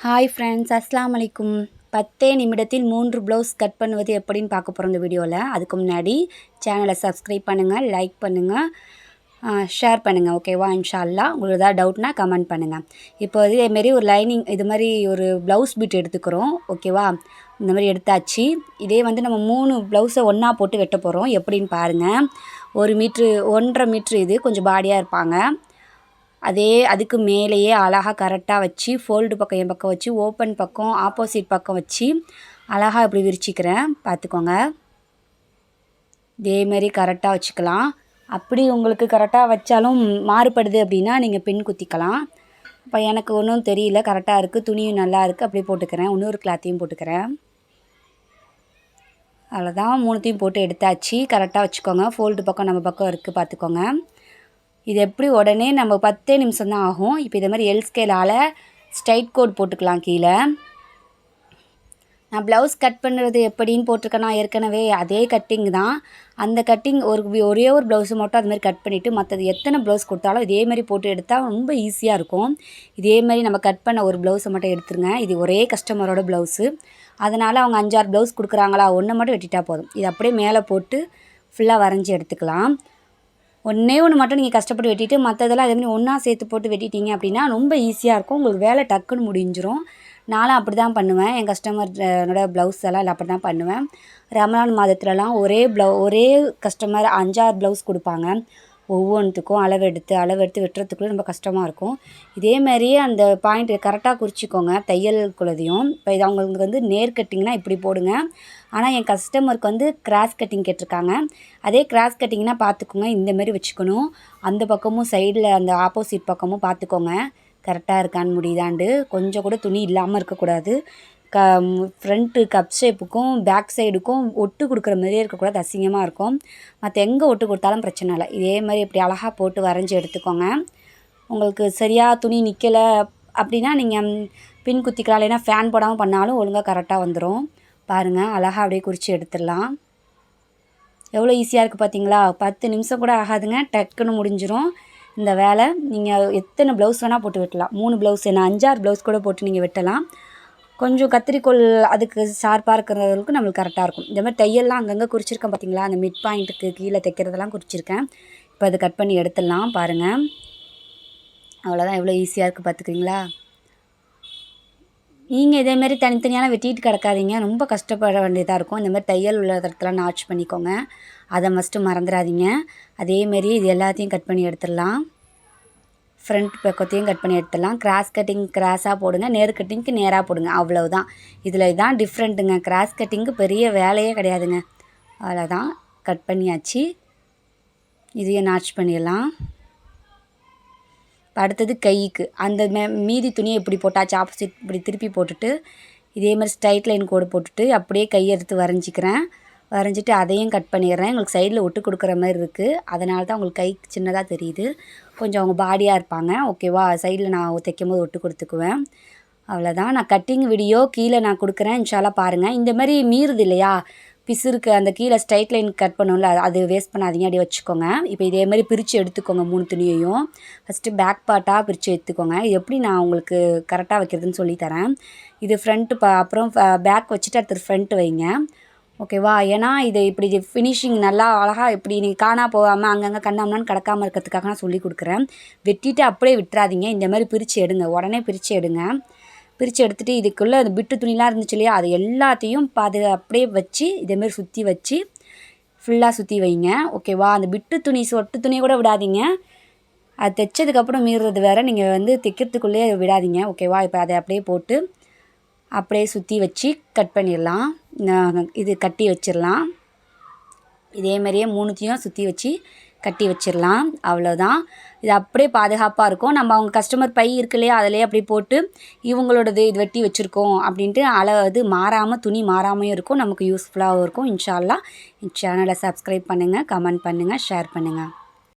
Hi friends அஸ்லாம் வலைக்கும் பத்தே நிமிடத்தில் மூன்று ப்ளவுஸ் கட் பண்ணுவது எப்படின்னு பார்க்க போகிறோம் இந்த வீடியோவில் அதுக்கு முன்னாடி சேனலை சப்ஸ்கிரைப் பண்ணுங்கள் லைக் பண்ணுங்கள் ஷேர் பண்ணுங்கள் ஓகேவா இன்ஷால்லா உங்களுக்கு ஏதாவது டவுட்னா கமெண்ட் பண்ணுங்கள் இப்போ இதேமாரி ஒரு லைனிங் இது மாதிரி ஒரு ப்ளவுஸ் பீட் எடுத்துக்கிறோம் ஓகேவா இந்த மாதிரி எடுத்தாச்சு. இதே வந்து நம்ம மூணு ப்ளவுஸை ஒன்றா போட்டு வெட்ட போகிறோம் எப்படின்னு பாருங்கள் ஒரு மீட்ரு ஒன்றரை மீட்ரு இது கொஞ்சம் பாடியாக இருப்பாங்க. அதே அதுக்கு மேலேயே அழகாக கரெக்டாக வச்சு ஃபோல்டு பக்கம் என் பக்கம் வச்சு ஓப்பன் பக்கம் ஆப்போசிட் பக்கம் வச்சு அழகாக இப்படி விரிச்சிக்கிறேன். பார்த்துக்கோங்க. இதேமாரி கரெக்டாக வச்சுக்கலாம். அப்படி உங்களுக்கு கரெக்டாக வச்சாலும் மாறுபடுது அப்படின்னா நீங்கள் பின் குத்திக்கலாம். இப்போ எனக்கு ஒன்றும் தெரியல. கரெக்டாக இருக்குது துணியும் நல்லா இருக்குது அப்படி போட்டுக்கிறேன். இன்னொரு கிளாத்தையும் போட்டுக்கிறேன். அவ்வளோதான் மூணுத்தையும் போட்டு எடுத்தாச்சு. கரெக்டாக வச்சுக்கோங்க. ஃபோல்டு பக்கம் நம்ம பக்கம் இருக்குது பார்த்துக்கோங்க. இது எப்படி உடனே நம்ம பத்தே நிமிஷம் தான் ஆகும். இப்போ இதே மாதிரி எல் ஸ்கேலால் ஸ்ட்ரைட் கோட் போட்டுக்கலாம் கீழே. நான் ப்ளவுஸ் கட் பண்ணுறது எப்படின்னு போட்டிருக்கேன்னா ஏற்கனவே அதே கட்டிங் தான். அந்த கட்டிங் ஒரு ஒரே ஒரு ப்ளவுஸு மட்டும் அதுமாதிரி கட் பண்ணிவிட்டு மற்றது எத்தனை ப்ளவுஸ் கொடுத்தாலும் இதேமாதிரி போட்டு எடுத்தால் ரொம்ப ஈஸியாக இருக்கும். இதேமாதிரி நம்ம கட் பண்ண ஒரு ப்ளவுஸை மட்டும் எடுத்துருங்க. இது ஒரே கஸ்டமரோட ப்ளவுஸு அதனால் அவங்க அஞ்சாறு ப்ளவுஸ் கொடுக்குறாங்களா ஒன்று மட்டும் வெட்டிட்டா போதும். இது அப்படியே மேலே போட்டு ஃபுல்லாக வரைஞ்சி எடுத்துக்கலாம். ஒன்றே ஒன்று மட்டும் நீங்கள் கஷ்டப்பட்டு வெட்டிட்டு மற்றதெல்லாம் அதே மாதிரி ஒன்றா சேர்த்து போட்டு வெட்டிட்டீங்க அப்படின்னா ரொம்ப ஈஸியாக இருக்கும். உங்களுக்கு வேலை டக்குன்னு முடிஞ்சிடும் நானும் அப்படி தான் பண்ணுவேன். என் கஸ்டமரோட ப்ளவுஸ் எல்லாம் இல்லை அப்படி தான் பண்ணுவேன். ரமலான் மாதத்துலலாம் ஒரே ப்ளவு ஒரே கஸ்டமர் அஞ்சாறு ப்ளவுஸ் கொடுப்பாங்க. ஒவ்வொன்றுத்துக்கும் அளவெடுத்து அளவெடுத்து அளவு வெட்டுறதுக்குள்ளே ரொம்ப கஷ்டமாக இருக்கும். இதேமாரியே அந்த பாயிண்ட் கரெக்டாக குறிச்சிக்கோங்க தையல் குலதையும் இப்போ இது அவங்களுக்கு வந்து நேர் கட்டிங்னா இப்படி போடுங்க. ஆனால் என் கஸ்டமருக்கு வந்து கிராஸ் கட்டிங் கேட்டிருக்காங்க. அதே கிராஸ் கட்டிங்னா பார்த்துக்கோங்க இந்தமாரி வச்சுக்கணும். அந்த பக்கமும் சைடில் அந்த ஆப்போசிட் பக்கமும் பார்த்துக்கோங்க கரெக்டாக இருக்கான்னு முடியுதாண்டு. கொஞ்சம் கூட துணி இல்லாமல் இருக்கக்கூடாது. க ஃப்ரண்ட்டு கப் ஷேப்புக்கும் பேக் சைடுக்கும் ஒட்டு கொடுக்குற மாதிரியே இருக்கக்கூடாது. அசிங்கமாக இருக்கும். மற்ற எங்கே ஒட்டு கொடுத்தாலும் பிரச்சனை இல்லை. இதே மாதிரி இப்படி அழகாக போட்டு வரைஞ்சி எடுத்துக்கோங்க. உங்களுக்கு சரியாக துணி நிற்கலை அப்படின்னா நீங்கள் பின் குத்திக்கலாம். இல்லைன்னா ஃபேன் போடாமல் பண்ணாலும் ஒழுங்காக கரெக்டாக வந்துடும் பாருங்கள் அழகாக அப்படியே குறித்து எடுத்துடலாம். எவ்வளோ ஈஸியாக இருக்குது பார்த்தீங்களா பத்து நிமிஷம் கூட ஆகாதுங்க. டக்குன்னு முடிஞ்சிடும் இந்த வேலை நீங்கள் எத்தனை ப்ளவுஸ் வேணால் போட்டு வெட்டலாம். மூணு ப்ளவுஸ் என்ன அஞ்சாறு ப்ளவுஸ் கூட போட்டு நீங்கள் வெட்டலாம். கொஞ்சம் கத்திரிக்கோள் அதுக்கு ஷார்ப்பாக இருக்கிறவங்களுக்கு நம்மளுக்கு கரெக்டாக இருக்கும். இந்த மாதிரி தையல்லாம் அங்கங்கே குறிச்சிருக்கேன் பார்த்தீங்களா அந்த மிட் பாயிண்ட்டுக்கு கீழே தைக்கிறதெல்லாம் குறிச்சிருக்கேன். இப்போ அது கட் பண்ணி எடுத்துடலாம் பாருங்கள் அவ்வளோதான் எவ்வளோ ஈஸியாக இருக்குது பார்த்துக்கிறீங்களா நீங்கள் இதேமாரி தனித்தனியான வெட்டிட்டு கிடக்காதீங்க. ரொம்ப கஷ்டப்பட வேண்டியதாக இருக்கும். இந்த மாதிரி தையல் உள்ள இடத்துல நாட்ச் பண்ணிக்கோங்க. அதை மஸ்ட்டு மறந்துடாதீங்க. அதேமாரி இது எல்லாத்தையும் கட் பண்ணி எடுத்துடலாம். ஃப்ரண்ட் பக்கத்தையும் கட் பண்ணி எடுத்துடலாம். கிராஸ் கட்டிங் கிராஸாக போடுங்க. நேர் கட்டிங்க்கு நேராக போடுங்க. அவ்வளோதான் இதில் இதான் டிஃப்ரெண்ட்டுங்க கிராஸ் கட்டிங்க்கு பெரிய வேலையே கிடையாதுங்க. அவ்வளோதான் கட் பண்ணியாச்சு. இதையும் நாச் பண்ணிடலாம். அடுத்தது கைக்கு. அந்த மே மீதி துணியை இப்படி போட்டாச்சு. ஆப்போசிட் இப்படி திருப்பி போட்டுட்டு இதே மாதிரி ஸ்ட்ரைட் லைன் கோடு போட்டுட்டு அப்படியே கையை எடுத்து வரைஞ்சிக்கிறேன். வரைஞ்சிட்டு அதையும் கட் பண்ணிடுறேன். உங்களுக்கு சைடில் ஒட்டு கொடுக்குற மாதிரி இருக்குது அதனால தான் உங்களுக்கு கை சின்னதாக தெரியுது. கொஞ்சம் அவங்க பாடியாக இருப்பாங்க. ஓகேவா சைடில் நான் தைக்கும் போது ஒட்டு கொடுத்துக்குவேன். அவ்வளோதான் நான் கட்டிங் வீடியோ கீழே நான் கொடுக்குறேன். இன்ஷாலாக பாருங்கள் இந்த மாதிரி மீறுது இல்லையா? பிசுருக்கு அந்த கீழே ஸ்ட்ரைட் லைன் கட் பண்ணும்ல அது வேஸ்ட் பண்ணாதீங்க. அப்படியே வச்சுக்கோங்க. இப்போ இதே மாதிரி பிரித்து எடுத்துக்கோங்க மூணு துணியையும். ஃபஸ்ட்டு பேக் பார்ட்டாக பிரித்து எடுத்துக்கோங்க. இது எப்படி நான் உங்களுக்கு கரெக்டாக வைக்கிறதுன்னு சொல்லித்தரேன் இது ஃப்ரண்ட்டு ப அப்புறம் பேக் வச்சுட்டு அடுத்து ஃப்ரண்ட்டு வைங்க. ஓகேவா? ஏன்னா இது இப்படி ஃபினிஷிங் நல்லா அழகாக இப்படி நீங்கள் காணா போகாமல் அங்கங்கே கண்ணாமலான்னு கிடக்காமல் இருக்கிறதுக்காக நான் சொல்லி கொடுக்குறேன். வெட்டிட்டு அப்படியே விட்டுறாதீங்க. இந்த மாதிரி பிரித்து எடுங்க. உடனே பிரித்து எடுங்க. பிரித்து எடுத்துகிட்டு இதுக்குள்ளே அந்த பிட்டு துணிலாம் இருந்துச்சு இல்லையா? அது எல்லாத்தையும் பாது அப்படியே வச்சு இதேமாரி சுற்றி வச்சு ஃபுல்லாக சுற்றி வைங்க. ஓகேவா? அந்த பிட்டு துணி சொட்டு துணியை கூட விடாதீங்க. அது தைச்சதுக்கப்புறம் மீறுறது வேறு. நீங்கள் வந்து தைக்கிறதுக்குள்ளேயே விடாதீங்க. ஓகேவா? இப்போ அதை அப்படியே போட்டு அப்படியே சுற்றி வச்சு கட் பண்ணிடலாம். இது கட்டி வச்சிடலாம். இதே மாதிரியே மூணுத்தையும் சுற்றி வச்சு கட்டி வச்சிடலாம். அவ்வளோதான் இது அப்படியே பாதுகாப்பாக இருக்கும். நம்ம அவங்க கஸ்டமர் பை இருக்கு இல்லையா அதிலே அப்படி போட்டு இவங்களோடது இது வெட்டி வச்சுருக்கோம் அப்படின்ட்டு அளவு இது மாறாமல் துணி மாறாமையும் இருக்கும். நமக்கு யூஸ்ஃபுல்லாகவும் இருக்கும். இன்ஷால்லா சேனலை சப்ஸ்கிரைப் பண்ணுங்கள் கமெண்ட் பண்ணுங்கள் ஷேர் பண்ணுங்கள்